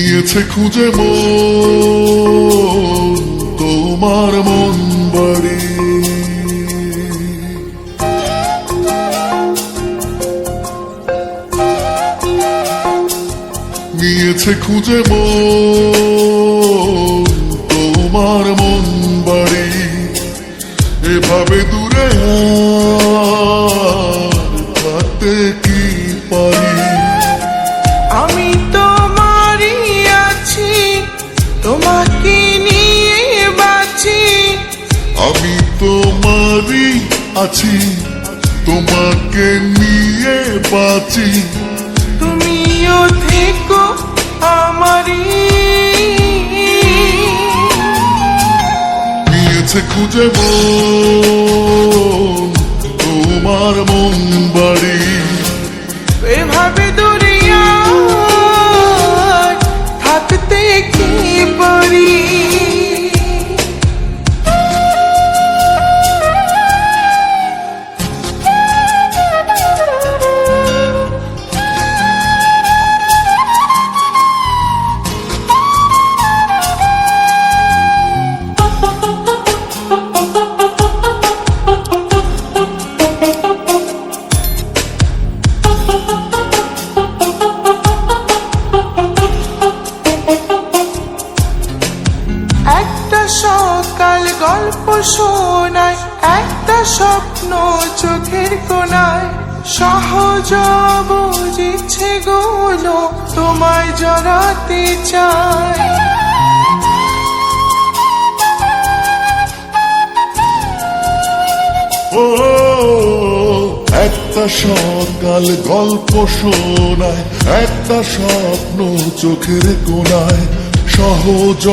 নিয়েছে খুঁজে মন, তোমার মন বাড়ি। নিয়েছে খুঁজে মন, তোমার মন বাড়ি। এভাবে দূরে থাকতে আছি তোমাকে নিয়ে বাঁচি। তুমিও থেকো আমারই। নিয়েছে খুঁজে তোমার মন বাড়ি। এভাবে দূরিয়া সকাল গল্প শোনায়, একটা স্বপ্ন চোখের কোনায় সহজ বুঝিচ্ছে গুলো, তোমায় জড়াতে চায়। একটা সকাল গল্প শোনায়, একটা স্বপ্ন চোখের কোনায় সহজ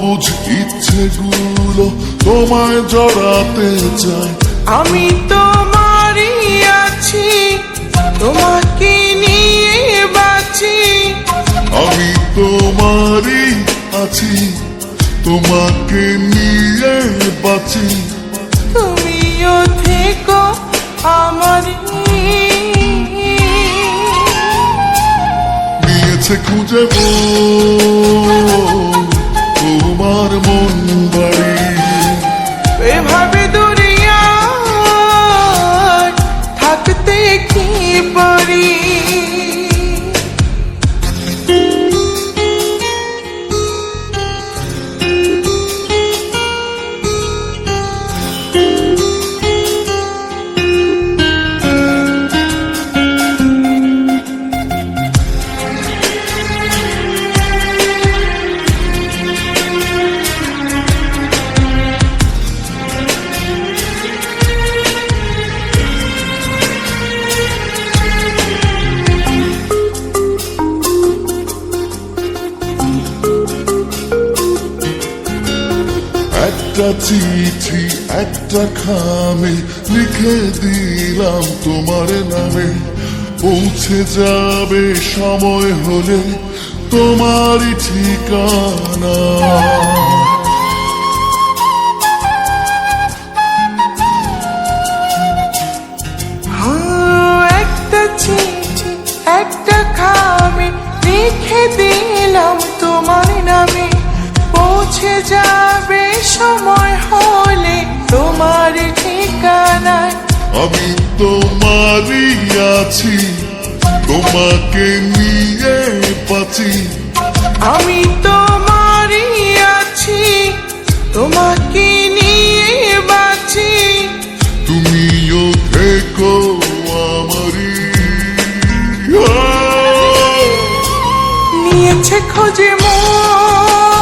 বুঝ ইচ্ছেগুলো তোমায় জড়াতে চাই। আমি তোমারই আছি তোমাকে নিয়ে বাঁচি। আমি তোমারই আছি তোমাকে নিয়ে বাঁচি। তুমিও থেকো আমারই। খুঁজে তোমার মন বাড়ি চিঠি একটা খামে লিখে দিলাম তোমার নামে। পৌঁছে যাবে সময় হলে তোমারই ঠিকানা। হ্যাঁ, দিলাম তোমার নামে। পৌঁছে যাবে সময় তোমার ঠিকানায় আমি তোমারই আছি তোমাকে নিয়ে বাঁচি। আমি তোমারই আছি তোমাকে নিয়ে বাঁচি। তুমিও থেকো আমারই। নিয়েছে খোঁজে মন।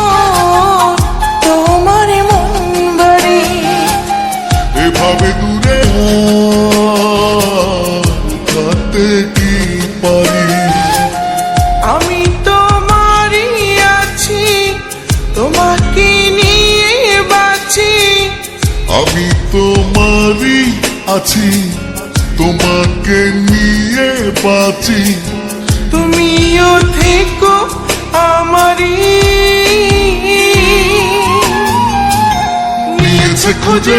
থাকতে কি পারি? আমি তোমারই আছি তোমাকে নিয়ে বাঁচি। আমি তোমারই আছি তোমাকে নিয়ে বাঁচি। তুমিও থেকো আমারই। নিয়েছে খুঁজে